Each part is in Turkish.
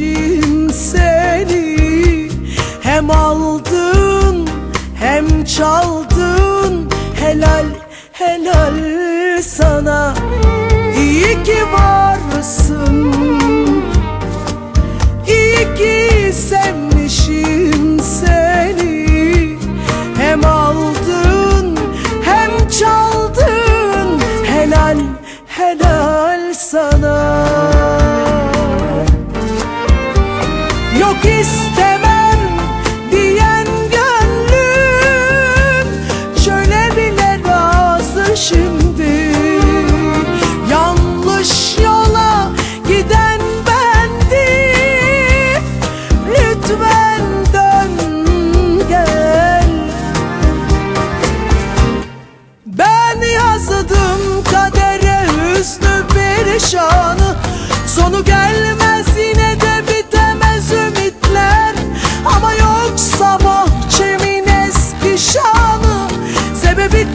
için seni Hem aldın hem çaldın. Helal helal sana. İyi ki varsın. İyi ki sevmişim seni. Hem aldın hem çaldın. Helal helal sana. kiss.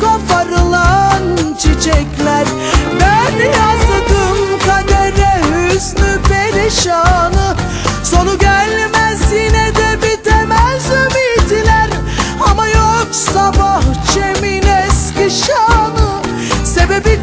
Koparılan çiçekler. Ben yazdım kadere hüsnü perişanı. Sonu gelmez yine de bitemez ümitler. Ama yoksa bahçemin eski şanı. Sebebi